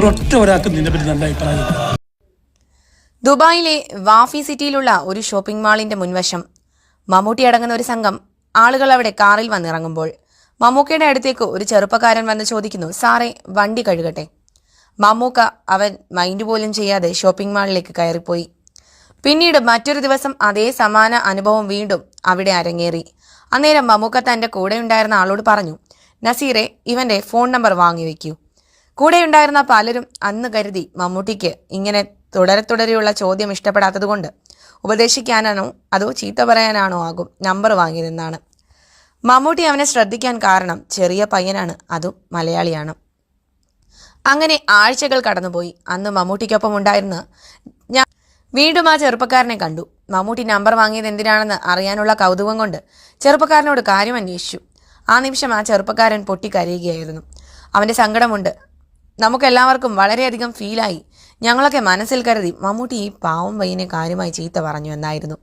ഒരൊറ്റ ഒരാൾക്ക് നിന്നെ പറ്റി നല്ല അഭിപ്രായം ദുബായിലെ വാഫി സിറ്റിയിലുള്ള ഒരു ഷോപ്പിംഗ് മാളിന്റെ മുൻവശം. മമ്മൂട്ടി അടങ്ങുന്ന ഒരു സംഘം ആളുകൾ അവിടെ കാറിൽ വന്നിറങ്ങുമ്പോൾ മമ്മൂക്കയുടെ അടുത്തേക്ക് ഒരു ചെറുപ്പക്കാരൻ വന്ന് ചോദിക്കുന്നു സാറേ വണ്ടി കഴുകട്ടെ? മമ്മൂക്ക അവൻ മൈൻഡ് പോലും ചെയ്യാതെ ഷോപ്പിംഗ് മാളിലേക്ക് കയറിപ്പോയി. പിന്നീട് മറ്റൊരു ദിവസം അതേ സമാന അനുഭവം വീണ്ടും അവിടെ അരങ്ങേറി. അന്നേരം മമ്മൂക്ക തന്റെ കൂടെ ഉണ്ടായിരുന്ന ആളോട് പറഞ്ഞു നസീറെ ഇവന്റെ ഫോൺ നമ്പർ വാങ്ങി വെക്കൂ. കൂടെയുണ്ടായിരുന്ന പലരും അന്ന് കരുതി മമ്മൂട്ടിക്ക് ഇങ്ങനെ തുടരെ തുടരെയുള്ള ചോദ്യം ഇഷ്ടപ്പെടാത്തതുകൊണ്ട് ഉപദേശിക്കാനാണോ അതോ ചീത്ത പറയാനാണോ ആകും നമ്പർ വാങ്ങിയതെന്നാണ്. മമ്മൂട്ടി അവനെ ശ്രദ്ധിക്കാൻ കാരണം ചെറിയ പയ്യനാണ് അതും മലയാളിയാണ്. അങ്ങനെ ആഴ്ചകൾ കടന്നുപോയി. അന്ന് മമ്മൂട്ടിക്കൊപ്പം ഉണ്ടായിരുന്ന ഞാൻ വീണ്ടും ആ ചെറുപ്പക്കാരനെ കണ്ടു. മമ്മൂട്ടി നമ്പർ വാങ്ങിയത് എന്തിനാണെന്ന് അറിയാനുള്ള കൗതുകം കൊണ്ട് ചെറുപ്പക്കാരനോട് കാര്യം അന്വേഷിച്ചു ആ നിമിഷം ആ ചെറുപ്പക്കാരൻ പൊട്ടിക്കരയുകയായിരുന്നു. അവന്റെ സങ്കടമുണ്ട്. നമുക്കെല്ലാവർക്കും വളരെയധികം ഫീലായി ഞങ്ങളൊക്കെ മനസ്സിൽ കരുതി മമ്മൂട്ടി ഈ പാവം പയ്യനെ കാര്യമായി ചീത്ത പറഞ്ഞു എന്നായിരുന്നു.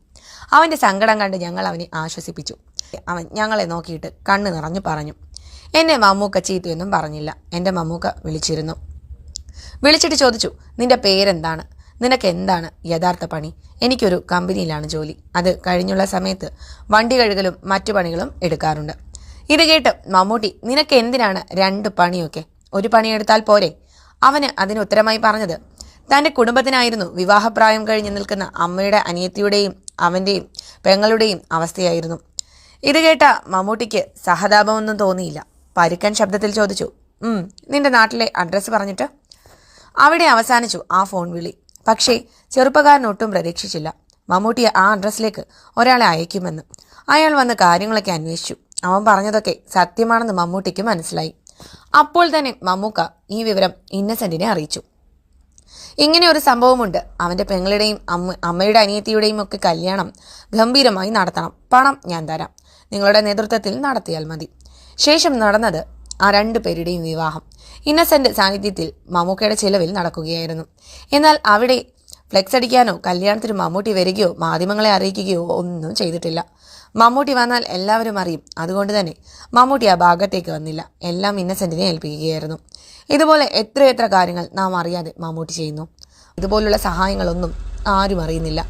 അവന്റെ സങ്കടം കണ്ട് ഞങ്ങൾ അവനെ ആശ്വസിപ്പിച്ചു. അവൻ ഞങ്ങളെ നോക്കിയിട്ട് കണ്ണു നിറഞ്ഞു പറഞ്ഞു. എന്നെ മമ്മൂക്ക ചീത്തയൊന്നും പറഞ്ഞില്ല. എന്റെ മമ്മൂക്ക വിളിച്ചിരുന്നു. വിളിച്ചിട്ട് ചോദിച്ചു നിന്റെ പേരെന്താണ്? നിനക്ക് എന്താണ് യഥാർത്ഥ പണി? എനിക്കൊരു കമ്പനിയിലാണ് ജോലി. അത് കഴിഞ്ഞുള്ള സമയത്ത് വണ്ടി കഴുകലും മറ്റു പണികളും എടുക്കാറുണ്ട് ഇത് കേട്ട് മമ്മൂട്ടി നിനക്ക് എന്തിനാണ് രണ്ട് പണിയൊക്കെ? ഒരു പണിയെടുത്താൽ പോരെ. അവന് അതിന് ഉത്തരമായി പറഞ്ഞത് തന്റെ കുടുംബത്തിനായിരുന്നു വിവാഹപ്രായം കഴിഞ്ഞ് നിൽക്കുന്ന അമ്മയുടെ അനിയത്തിയുടെയും അവന്റെയും പെങ്ങളുടെയും അവസ്ഥയായിരുന്നു. ഇത് കേട്ട മമ്മൂട്ടിക്ക് സഹതാപമൊന്നും തോന്നിയില്ല. പരുക്കൻ ശബ്ദത്തിൽ ചോദിച്ചു നിന്റെ നാട്ടിലെ അഡ്രസ്സ് പറഞ്ഞിട്ട്? അവിടെ അവസാനിച്ചു ആ ഫോൺ വിളി. പക്ഷേ ചെറുപ്പക്കാരൻ ഒട്ടും പ്രതീക്ഷിച്ചില്ല. മമ്മൂട്ടി ആ അഡ്രസ്സിലേക്ക് ഒരാളെ അയക്കുമെന്ന്. അയാൾ വന്ന് കാര്യങ്ങളൊക്കെ അന്വേഷിച്ചു. അവൻ പറഞ്ഞതൊക്കെ സത്യമാണെന്ന് മമ്മൂട്ടിക്ക് മനസ്സിലായി. അപ്പോൾ തന്നെ മമ്മൂക്ക ഈ വിവരം ഇന്നസെന്റിനെ അറിയിച്ചു. ഇങ്ങനെ ഒരു സംഭവമുണ്ട്. അവന്റെ പെങ്ങളുടെയും അമ്മ അമ്മയുടെ അനിയത്തിയുടെയും ഒക്കെ കല്യാണം ഗംഭീരമായി നടത്തണം. പണം ഞാൻ തരാം. നിങ്ങളുടെ നേതൃത്വത്തിൽ നടത്തിയാൽ മതി. ശേഷം നടന്നത് ആ രണ്ടു പേരുടെയും വിവാഹം. ഇന്നസെന്റ് സാന്നിധ്യത്തിൽ മമ്മൂക്കയുടെ ചിലവിൽ നടക്കുകയായിരുന്നു. എന്നാൽ അവിടെ ഫ്ലെക്സ് അടിക്കാനോ കല്യാണത്തിന് മമ്മൂട്ടി വരികയോ മാധ്യമങ്ങളെ അറിയിക്കുകയോ ഒന്നും ചെയ്തിട്ടില്ല. മമ്മൂട്ടി വന്നാൽ എല്ലാവരും അറിയും. അതുകൊണ്ട് തന്നെ മമ്മൂട്ടി ആ ഭാഗത്തേക്ക് വന്നില്ല. എല്ലാം ഇന്നസെന്റിനെ ഏൽപ്പിക്കുകയായിരുന്നു. ഇതുപോലെ എത്രയെത്ര കാര്യങ്ങൾ നാം അറിയാതെ മമ്മൂട്ടി ചെയ്യുന്നു. ഇതുപോലുള്ള സഹായങ്ങളൊന്നും ആരും അറിയുന്നില്ല.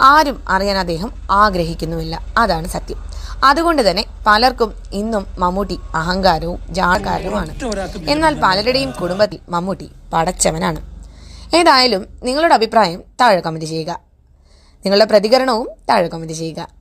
ആരും അറിയാൻ അദ്ദേഹം ആഗ്രഹിക്കുന്നുമില്ല. അതാണ് സത്യം. അതുകൊണ്ട് തന്നെ പലർക്കും ഇന്നും മമ്മൂട്ടി അഹങ്കാരവും ജാകാരവുമാണ് എന്നാൽ പലരുടെയും കുടുംബത്തിൽ മമ്മൂട്ടി പടച്ചവനാണ്. ഏതായാലും നിങ്ങളുടെ അഭിപ്രായം താഴെ കമന്റ് ചെയ്യുക. നിങ്ങളുടെ പ്രതികരണവും താഴെ കമന്റ് ചെയ്യുക.